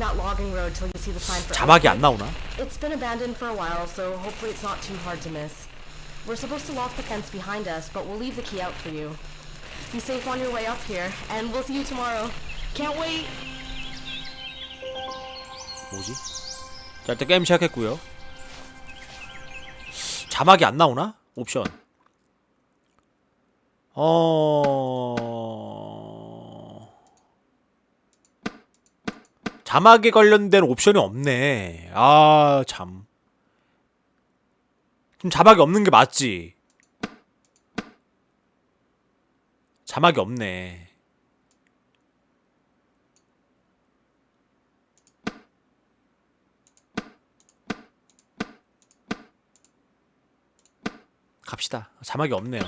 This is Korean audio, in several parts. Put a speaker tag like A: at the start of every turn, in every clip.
A: that logging road till you see the sign for
B: 자막이 안
A: Oakwood.
B: 나오나?
A: It's been abandoned for a while, so hopefully it's not too hard to miss. We're supposed to lock the fence behind us, but we'll leave the key out for you. Be safe on your way up here, and we'll see you tomorrow. Can't wait!
B: 뭐지? 자 일단 게임 시작했고요 자막이 안 나오나? 옵션 어... 자막에 관련된 옵션이 없네 아 참 좀 자막이 없는 게 맞지? 자막이 없네 갑시다. 자막이 없네요.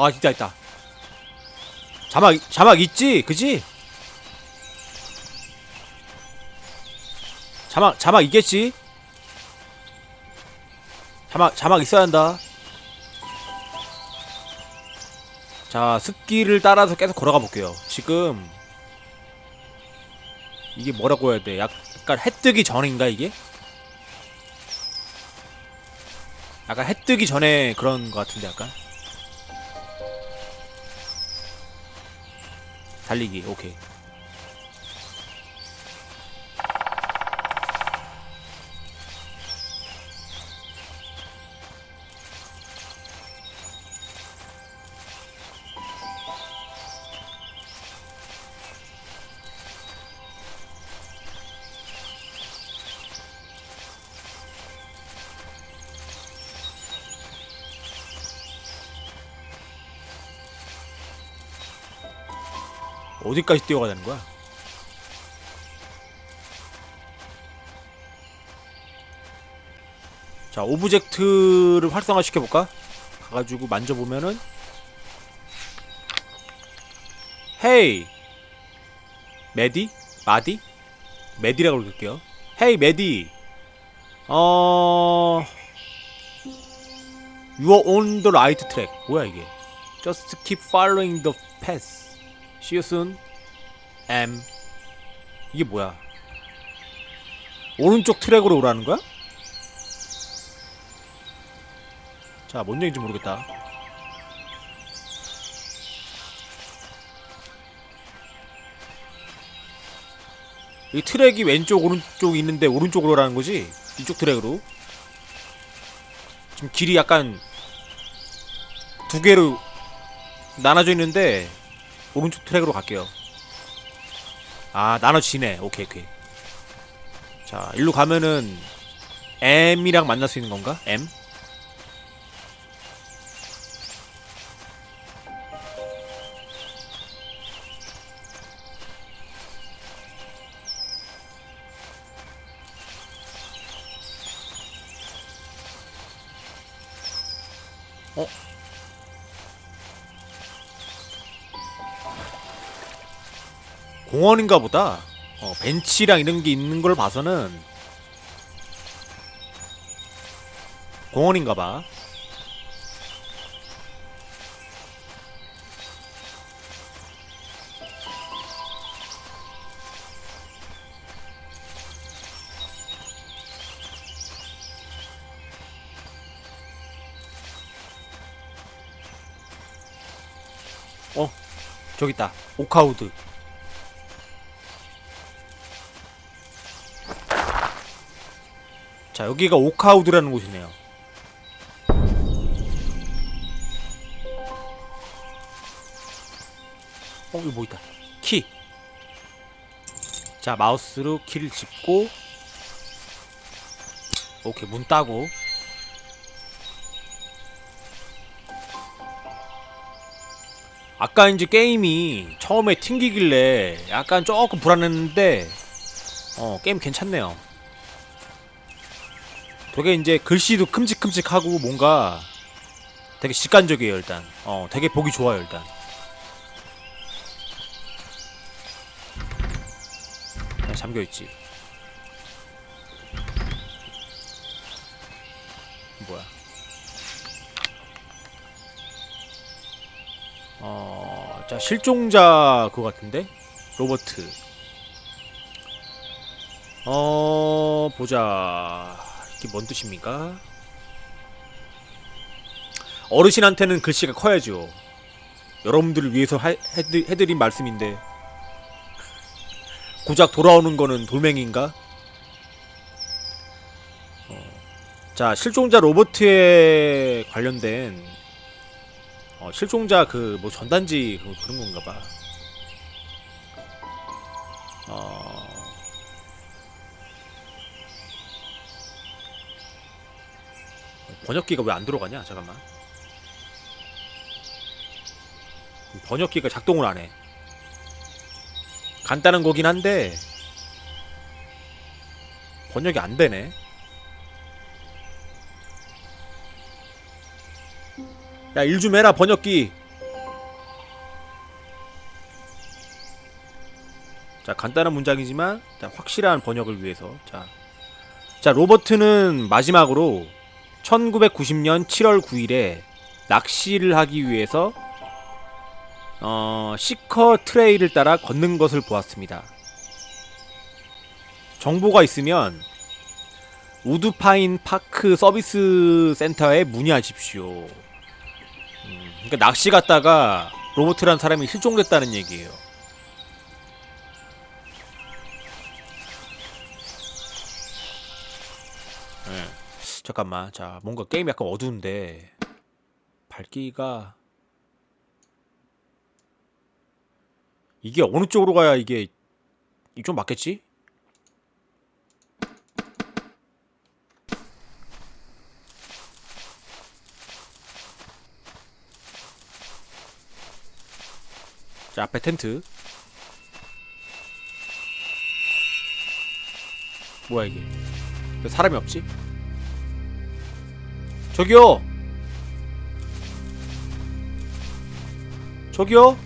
B: 아, 진짜 있다. 자막 자막 있지? 그지? 자막 자막 있겠지? 자막 자막 있어야 한다. 자, 습기를 따라서 계속 걸어가 볼게요. 지금 이게 뭐라고 해야 돼? 약간 해 뜨기 전인가 이게? 약간 해 뜨기 전에 그런 것 같은데 약간 달리기. 오케이 어디까지 뛰어가야 되는 거야? 자, 오브젝트를 활성화 시켜볼까? 가가지고 만져보면은 헤이 메디? 마디? 메디라고 읽을게요 헤이 메디 어... You are on the right track 뭐야 이게 Just keep following the path See you soon. M. 이게 뭐야? 오른쪽 트랙으로 오라는 거야? 자, 뭔 얘기인지 모르겠다. 이 트랙이 왼쪽 오른쪽 있는데 오른쪽으로 오라는 거지? 이쪽 트랙으로. 지금 길이 약간 두 개로 나눠져 있는데 오른쪽 트랙으로 갈게요. 아 나눠지네. 오케이 오케이. 자 일로 가면은 M이랑 만날 수 있는 건가? M? 공원인가 보다. 어, 벤치랑 이런 게 있는 걸 봐서는 공원인가 봐. 어, 저기 있다. 오카우드. 자, 여기가 오카우드라는 곳이네요. 어, 여기 뭐 있다. 키. 자, 마우스로 키를 짚고 오케이, 문 따고 아까 이제 게임이 처음에 튕기길래 약간 조금 불안했는데 어, 게임 괜찮네요. 되게 이제 글씨도 큼직큼직하고 뭔가 되게 직관적이에요 일단. 어 되게 보기 좋아요 일단. 잠겨있지? 뭐야? 어, 자 실종자 그거 같은데? 로버트. 어 보자 이게 뭔 뜻입니까? 어르신한테는 글씨가 커야죠. 여러분들을 위해서 하, 해드, 해드린 말씀인데 고작 돌아오는 거는 돌멩이인가? 어, 자 실종자 로버트에 관련된 어, 실종자 그 뭐 전단지 그, 그런 건가 봐. 어... 번역기가 왜 안 들어가냐? 잠깐만. 번역기가 작동을 안 해. 간단한 거긴 한데 번역이 안 되네. 야, 일 좀 해라, 번역기. 자, 간단한 문장이지만 자, 확실한 번역을 위해서. 자. 자, 로버트는 마지막으로 1990년 7월 9일에 낚시를 하기 위해서 어, 시커 트레일을 따라 걷는 것을 보았습니다. 정보가 있으면 우드파인 파크 서비스 센터에 문의하십시오. 음, 그러니까 낚시 갔다가 로버트라는 사람이 실종됐다는 얘기예요. 잠깐만, 자 뭔가 게임이 약간 어두운데 밝기가 이게 어느 쪽으로 가야 이게 이좀 맞겠지? 자 앞에 텐트 뭐야 이게 왜 사람이 없지? 저기요 저기요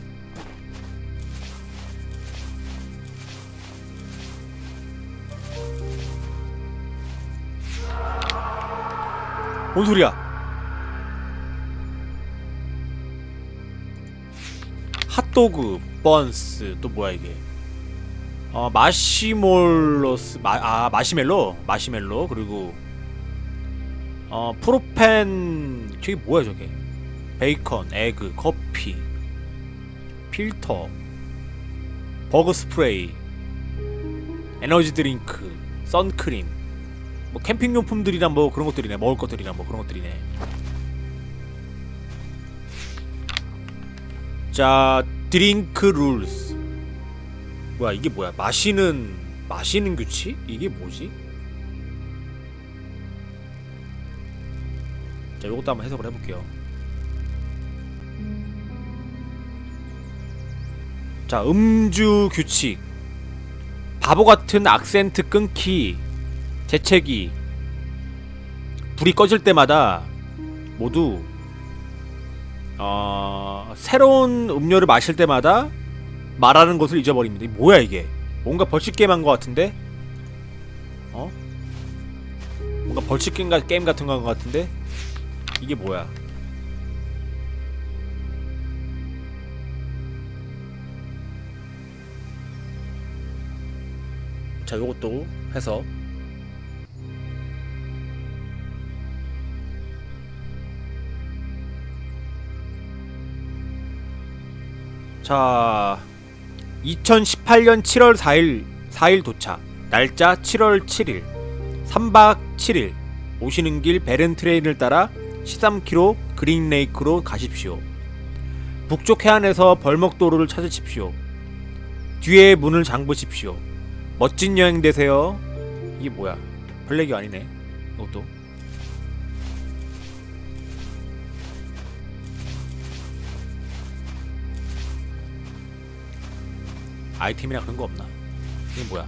B: 뭔 소리야? 핫도그, 번스, 또 뭐야 이게? 어 마시몰로스, 마, 아 마시멜로, 마시멜로 그리고 어 프로펜 저게 뭐야 저게? 베이컨, 에그, 커피, 필터, 버그 스프레이, 에너지 드링크, 선크림. 뭐 캠핑 용품들이나 뭐 그런 것들이네. 먹을 것들이나 뭐 그런 것들이네. 자 드링크 룰스. 뭐야 이게 뭐야? 마시는 마시는 규칙? 이게 뭐지 자 요것도 한번 해석을 해볼게요 자 음주 규칙 바보 같은 악센트 끊기 재채기 불이 꺼질 때마다 모두 어, 새로운 음료를 마실 때마다 말하는 것을 잊어버립니다. 뭐야 이게? 뭔가 벌칙 게임 한 것 같은데? 어? 뭔가 벌칙 게임, 같은 거한것 같은데? 이게 뭐야? 자, 요것도 해서 자, 2018년 7월 4일 4일 도착. 날짜 7월 7일. 3박 7일. 오시는 길 베른 트레인을 따라 13km 그린 레이크로 가십시오. 북쪽 해안에서 벌목도로를 찾으십시오. 뒤에 문을 잠그십시오. 멋진 여행 되세요. 이게 뭐야? 블랙이 아니네. 이것도. 아이템이나 그런 거 없나? 이게 뭐야?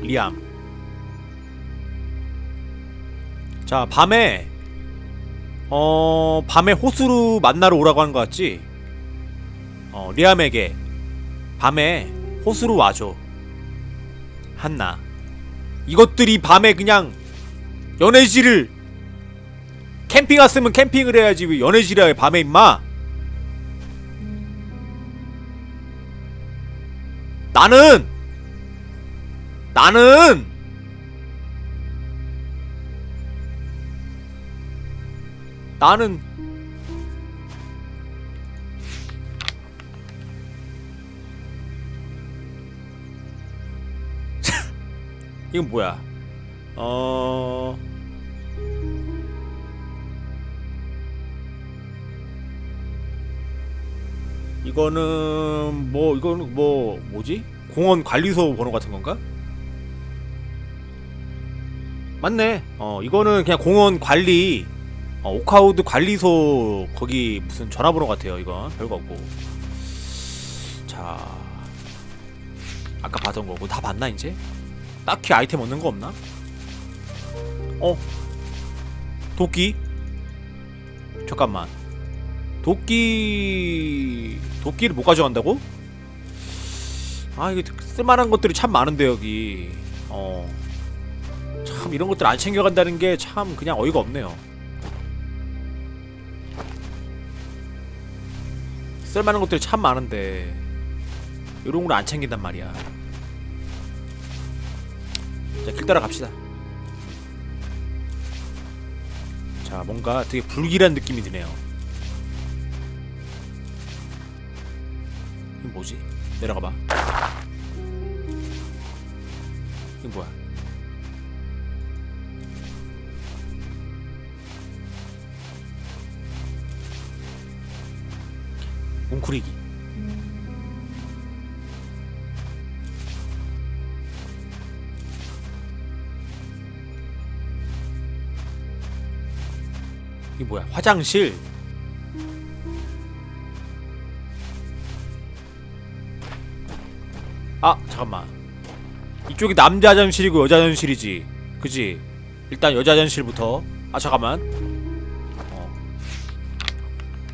B: 리암. 자, 밤에 어, 밤에 호수로 만나러 오라고 하는 거 같지? 어, 리암에게 밤에 호수로 와줘. 한나. 이것들이 밤에 그냥 연애실을 캠핑 왔으면 캠핑을 해야지 왜해 밤에 임마 나는 나는 나는 이건 뭐야 어 이거는 뭐 이거는 뭐 뭐지 공원 관리소 번호 같은 건가? 맞네. 어 이거는 그냥 공원 관리 어, 오카우드 관리소 거기 무슨 전화번호 같아요. 이건 별거 없고. 자 아까 봤던 거고 다 봤나 이제? 딱히 아이템 얻는 거 없나? 어 도끼 잠깐만 도끼 도끼를 못 가져간다고? 아 이게 쓸만한 것들이 참 많은데 여기 어 참 이런 것들 안 챙겨간다는 게 참 그냥 어이가 없네요 쓸만한 것들이 참 많은데 이런 걸 안 챙긴단 말이야 자길 따라 갑시다 자 뭔가 되게 불길한 느낌이 드네요 이거 뭐지? 내려가 봐. 웅크리기. 이게 뭐야? 화장실. 아 잠깐만 이쪽이 남자 화장실이고 여자 화장실이지 그지 일단 여자 화장실부터 아 잠깐만 어.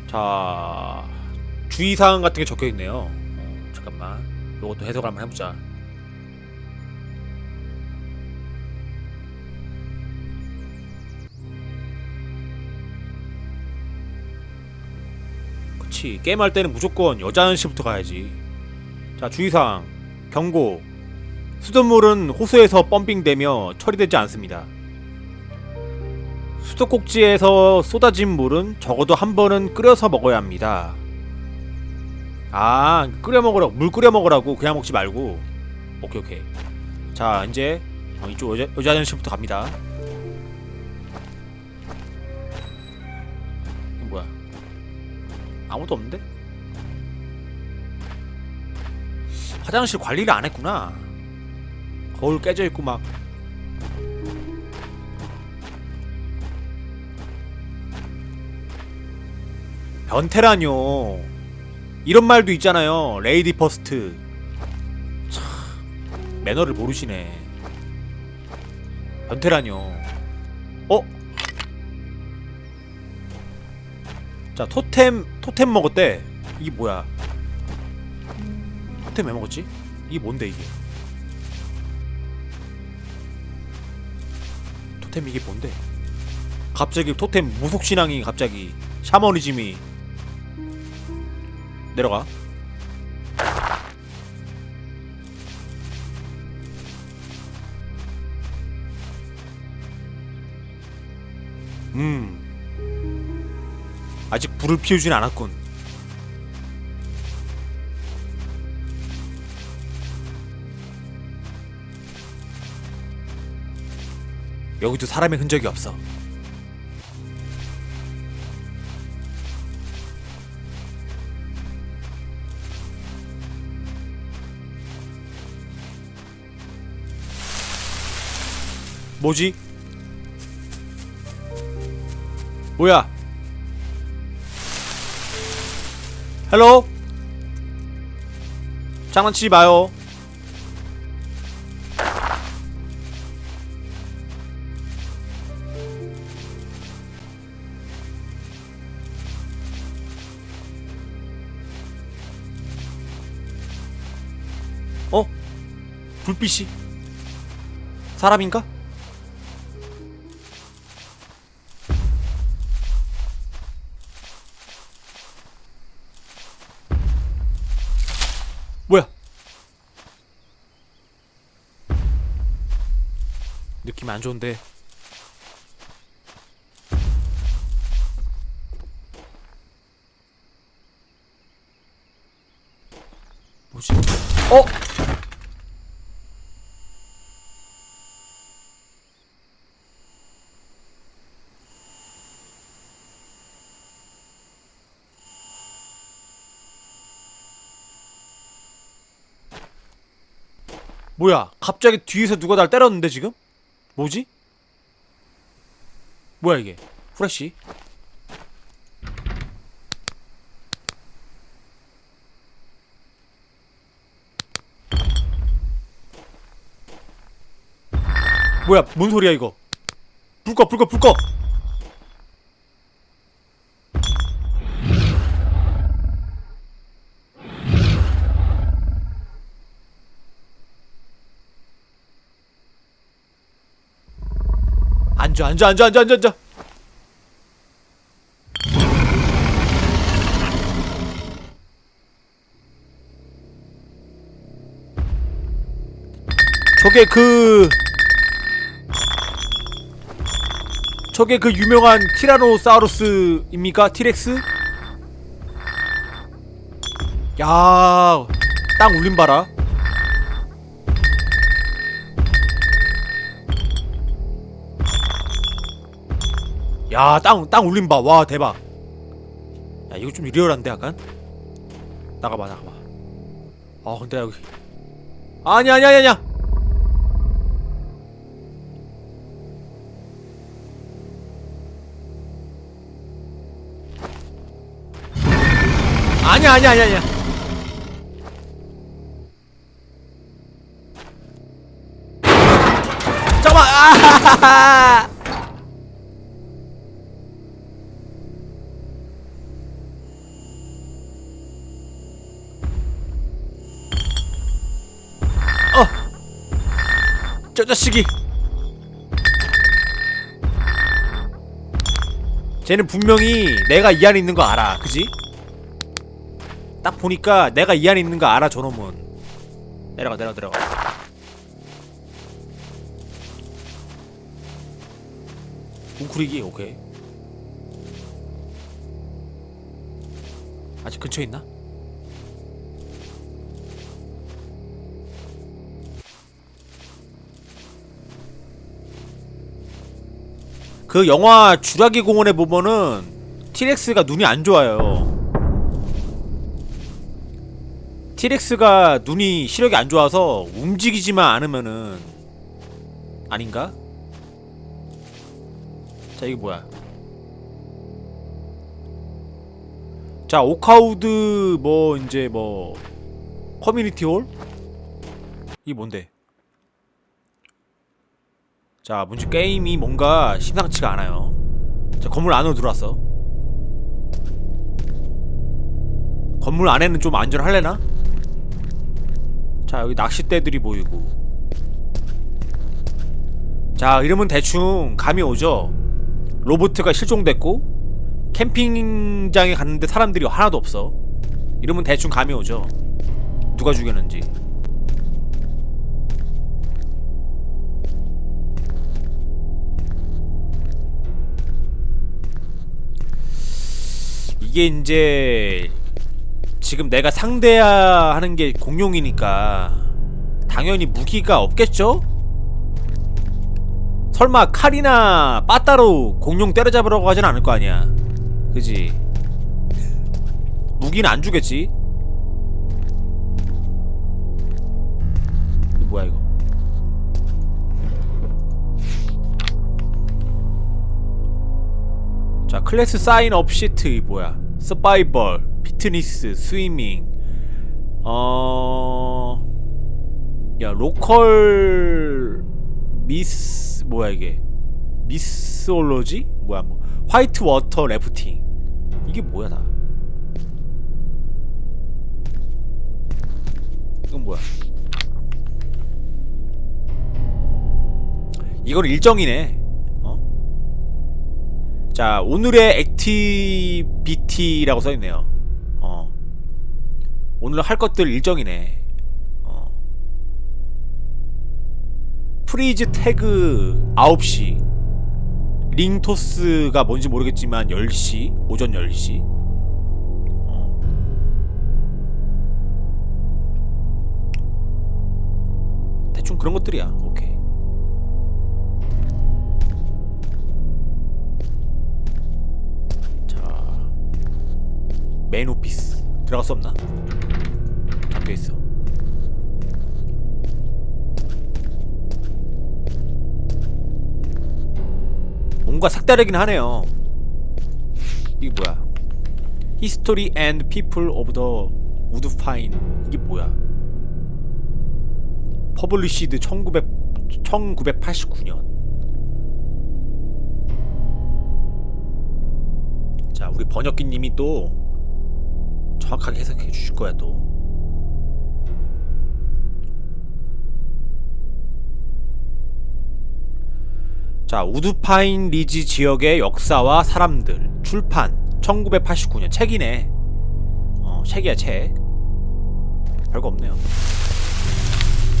B: 자 주의사항 같은 게 적혀 있네요. 어, 잠깐만. 요것도 해석을 한번 해보자. 그치. 게임할 때는 무조건 여자 화장실부터 가야지. 자 주의사항. 경고. 수돗물은 호수에서 펌핑되며 처리되지 않습니다. 수도꼭지에서 쏟아진 물은 적어도 한 번은 끓여서 먹어야 합니다. 아 끓여 먹으라고 물 끓여 먹으라고 그냥 먹지 말고 오케이 오케이 자 이제 어, 이쪽 여자, 여자 화장실부터 갑니다. 뭐야 아무도 없는데? 화장실 관리를 안 했구나. 거울 깨져 있고 막. 변태라뇨. 이런 말도 있잖아요. 레이디 퍼스트. 참 매너를 모르시네. 변태라뇨. 어? 자 토템 토템 먹었대. 이게 뭐야? 토템 왜 먹었지? 이게 뭔데 이게? 토템 이게 뭔데? 갑자기 토템 무속 신앙이 갑자기 샤머니즘이 내려가. 음. 아직 불을 피우진 않았군. 여기도 사람의 흔적이 없어. 뭐지? 뭐야? 헬로? 장난치지 마요. 어? 불빛이 사람인가? 느낌 안 좋은데. 뭐지? 어? 뭐야? 갑자기 뒤에서 누가 날 때렸는데 지금? 뭐지? 뭐야 이게? 후레쉬? 뭐야? 뭔 소리야 이거? 불 꺼, 불 꺼, 불 꺼! 앉아, 앉아, 앉아, 앉아, 앉아, 앉아. 저게 그 저게 그 유명한 티라노사우루스입니까? 티렉스? 야, 땅 울림 봐라. 야, 땅, 땅 울림 봐. 와, 대박. 야, 이거 좀 리얼한데, 약간? 나가봐, 나가봐. 아, 근데 여기. 아니, 아니, 아니, 아니야. 아니야, 아니야, 아니야, 아니야. 잠깐만, 아! 어! 저 자식이! 쟤는 분명히 내가 이 안에 있는 거 알아, 그지? 딱 보니까 내가 이 안에 있는 거 알아, 저놈은. 내려가, 내려가, 내려가. 웅크리기, 오케이. 아직 근처에 있나? 그 영화 주라기 공원에 보면은 티렉스가 눈이 안 좋아요. 티렉스가 눈이 시력이 안 좋아서 움직이지만 않으면은 아닌가? 자 이게 뭐야? 자 오카우드 뭐 이제 뭐 커뮤니티 홀? 이게 뭔데? 자 문제 게임이 뭔가 심상치가 않아요. 자 건물 안으로 들어왔어. 건물 안에는 좀 안전할래나? 자 여기 낚싯대들이 보이고. 자 이러면 대충 감이 오죠? 로보트가 실종됐고 캠핑장에 갔는데 사람들이 하나도 없어. 이러면 대충 감이 오죠? 누가 죽였는지 이게 이제 지금 내가 상대해야 하는 게 공룡이니까 당연히 무기가 없겠죠? 설마 칼이나 빠따로 공룡 때려잡으려고 하진 않을 거 아니야 그지? 무기는 안 주겠지? 클래스 사인 업 시트 뭐야? 서바이벌 피트니스 스위밍. 어... 야 로컬 미스 뭐야 이게? 미스올로지? 뭐야 뭐. 화이트 워터 래프팅. 이게 뭐야 다? 이건 뭐야? 이건 일정이네. 어? 자 오늘의 액티비티라고 써있네요. 어. 오늘 할 것들 일정이네. 어. 프리즈 태그 9시. 링토스가 뭔지 모르겠지만 10시 오전 10시. 어. 대충 그런 것들이야. 오케이 메인 오피스 들어갈 수 없나? 잠겨 있어. 뭔가 색다르긴 하네요. 이게 뭐야? History and People of the Woodfine 이게 뭐야? 퍼블리시드 1900 1989년. 자, 우리 번역기님이 또 정확하게 해석해 주실 거야 또. 자, 우드파인 리지 지역의 역사와 사람들 출판 1989년 책이네. 어, 책이야 책. 별거 없네요.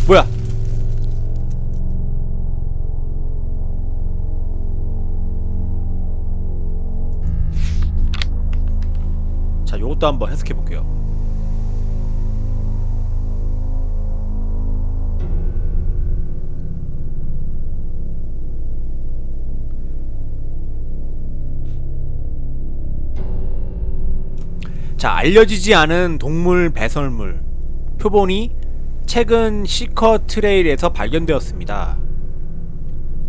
B: 뭐야? 자, 요것도 한번 해석해 볼게요. 자, 알려지지 않은 동물 배설물 표본이 최근 시커 트레일에서 발견되었습니다.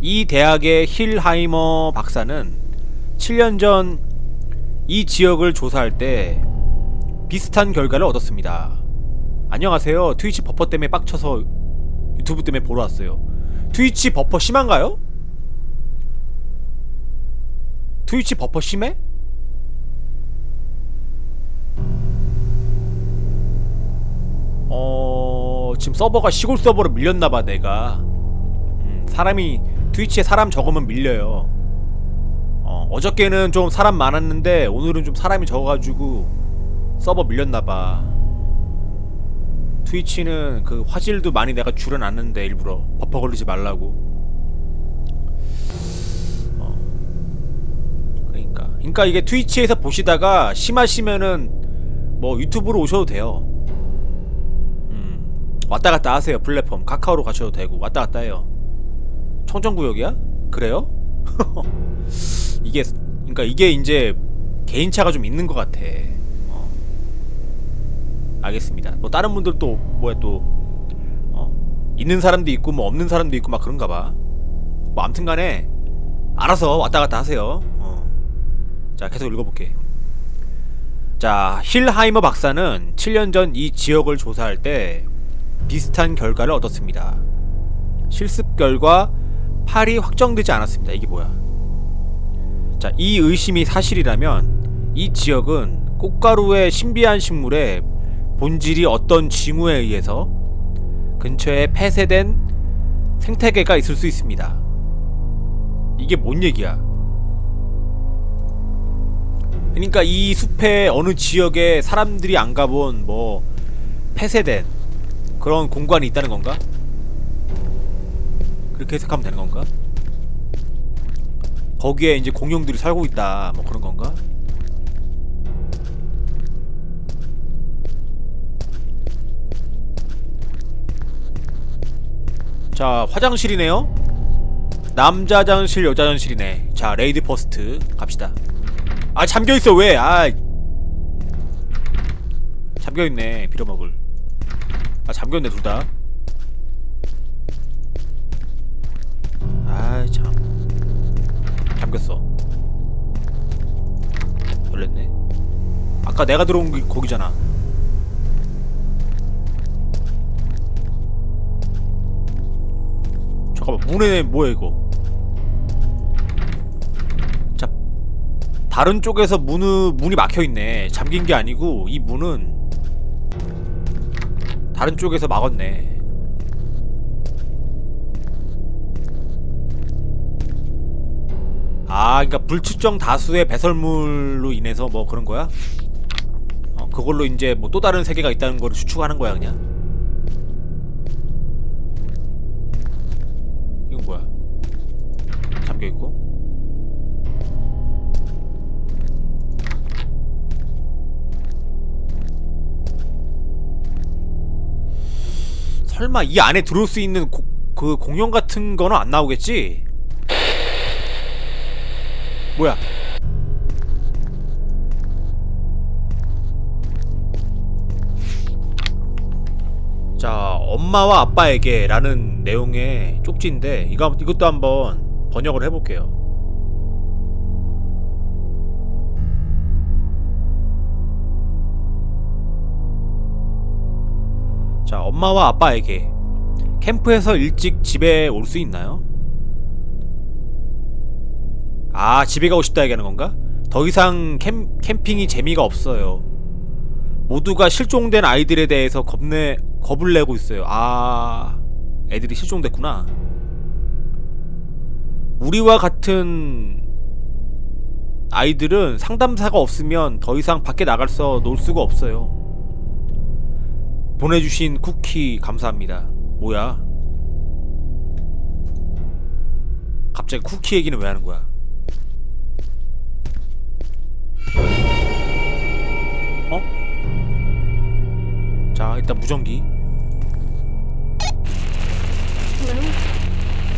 B: 이 대학의 힐하이머 박사는 7년 전 이 지역을 조사할 때 비슷한 결과를 얻었습니다. 안녕하세요. 트위치 버퍼 때문에 빡쳐서 유튜브 때문에 보러 왔어요. 트위치 버퍼 심한가요? 트위치 버퍼 심해? 어 지금 서버가 시골 서버로 밀렸나봐 내가 음, 사람이 트위치에 사람 적으면 밀려요 어, 어저께는 좀 사람 많았는데 오늘은 좀 사람이 적어가지고 서버 밀렸나봐. 트위치는 그 화질도 많이 내가 줄여놨는데 일부러 버퍼 걸리지 말라고. 어, 그러니까. 그러니까 이게 트위치에서 보시다가 심하시면은 뭐 유튜브로 오셔도 돼요. 음, 왔다 갔다 하세요 플랫폼. 카카오로 가셔도 되고. 왔다 갔다 해요. 청정구역이야? 그래요? 이게 그러니까 이게 이제 개인차가 좀 있는 것 같아. 어. 알겠습니다. 뭐 다른 분들 또 뭐야 또 어. 있는 사람도 있고 뭐 없는 사람도 있고 막 그런가 봐. 뭐 아무튼간에 알아서 왔다 갔다 하세요. 어. 자 계속 읽어볼게. 자 힐하이머 박사는 7년 전 이 지역을 조사할 때 비슷한 결과를 얻었습니다. 실습 결과 팔이 확정되지 않았습니다. 이게 뭐야? 자, 이 의심이 사실이라면 이 지역은 꽃가루의 신비한 식물의 본질이 어떤 징후에 의해서 근처에 폐쇄된 생태계가 있을 수 있습니다. 이게 뭔 얘기야? 그러니까 이 숲의 어느 지역에 사람들이 안 가본 뭐 폐쇄된 그런 공간이 있다는 건가? 그렇게 해석하면 되는 건가? 거기에 이제 공룡들이 살고 있다. 뭐 그런 건가? 자 화장실이네요. 남자 화장실 여자 화장실이네. 자 레이드 퍼스트 갑시다. 아 잠겨있어. 왜? 아. 잠겨있네 빌어먹을. 아 잠겨있네 둘다 잠겼어. 놀랬네. 아까 내가 들어온 게 거기잖아. 잠깐만 문에 뭐야 이거? 자 다른 쪽에서 문은 문이 막혀있네. 잠긴 게 아니고 이 문은 다른 쪽에서 막았네 아, 그러니까 불특정 다수의 배설물로 인해서 뭐 그런 거야? 어, 그걸로 이제 뭐 또 다른 세계가 있다는 걸 추측하는 거야, 그냥. 잠겨 있고. 설마 이 안에 들어올 수 있는 고, 그 공룡 같은 거는 안 나오겠지? 뭐야? 자, 엄마와 아빠에게 라는 내용의 쪽지인데 이거 이것도 한번 번역을 해볼게요. 자, 엄마와 아빠에게 캠프에서 일찍 집에 올 수 있나요? 아, 집에 가고 싶다 얘기하는 건가? 더 이상 캠, 캠핑이 재미가 없어요. 모두가 실종된 아이들에 대해서 겁내 겁을 내고 있어요. 아, 애들이 실종됐구나. 우리와 같은 아이들은 상담사가 없으면 더 이상 밖에 나가서 놀 수가 없어요. 보내주신 쿠키 감사합니다. 뭐야? 갑자기 쿠키 얘기는 왜 하는 거야? 어? 자, 일단 무전기.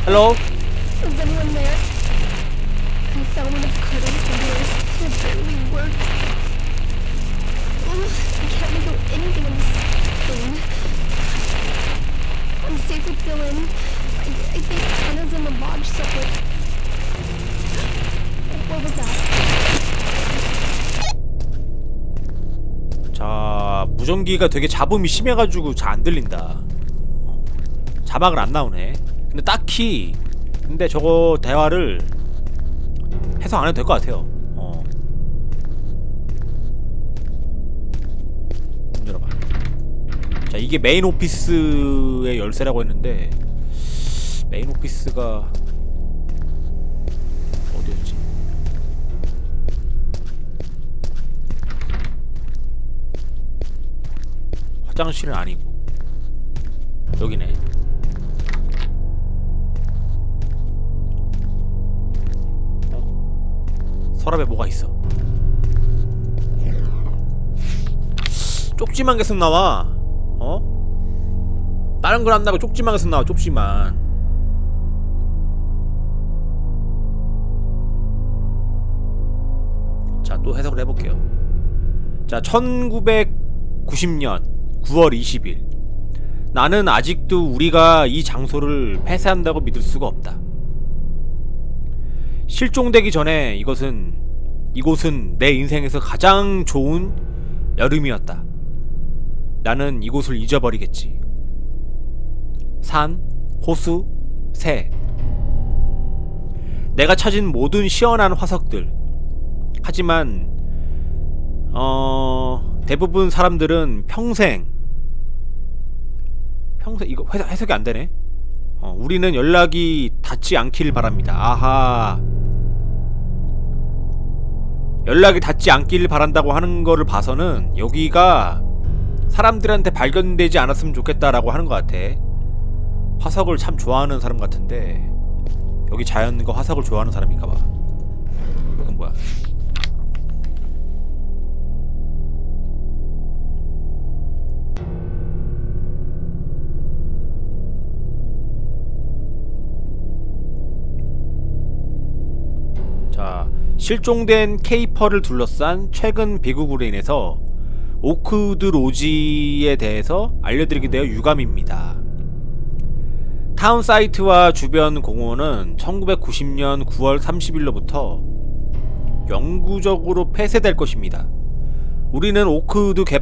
A: Hello? Is anyone there? I fell one of doors. It barely works.
B: 자, 무전기가 되게 잡음이 심해가지고 잘 안 들린다. 어, 자막을 안 나오네. 근데 딱히 근데 저거 대화를 해석 안 해도 될 것 같아요. 어. 문 열어봐. 자, 이게 메인 오피스의 열쇠라고 했는데 메인 오피스가 화장실은 아니고 여기네. 어? 서랍에 뭐가 있어? 쪽지만 계속 나와. 어? 다른 걸안 나고 쪽지만 계속 나와. 쪽지만. 자, 또 해석을 해볼게요. 자, 1990년 9월 20일. 나는 아직도 우리가 이 장소를 폐쇄한다고 믿을 수가 없다. 실종되기 전에 이것은 이곳은 내 인생에서 가장 좋은 여름이었다. 나는 이곳을 잊어버리겠지. 산, 호수, 새. 내가 찾은 모든 시원한 화석들. 하지만 어 대부분 사람들은 평생 평생 이거 해석, 해석이 안 되네. 어, 우리는 연락이 닿지 않기를 바랍니다. 아하. 연락이 닿지 않기를 바란다고 하는 거를 봐서는 여기가 사람들한테 발견되지 않았으면 좋겠다라고 하는 것 같아. 화석을 참 좋아하는 사람 같은데 여기 자연과 화석을 좋아하는 사람인가 봐. 이건 뭐야? 실종된 케이퍼를 둘러싼 최근 비극으로 인해서 오크우드 로지에 대해서 알려드리게 되어 유감입니다. 타운 사이트와 주변 공원은 1990년 9월 30일로부터 영구적으로 폐쇄될 것입니다. 우리는 오크우드 개발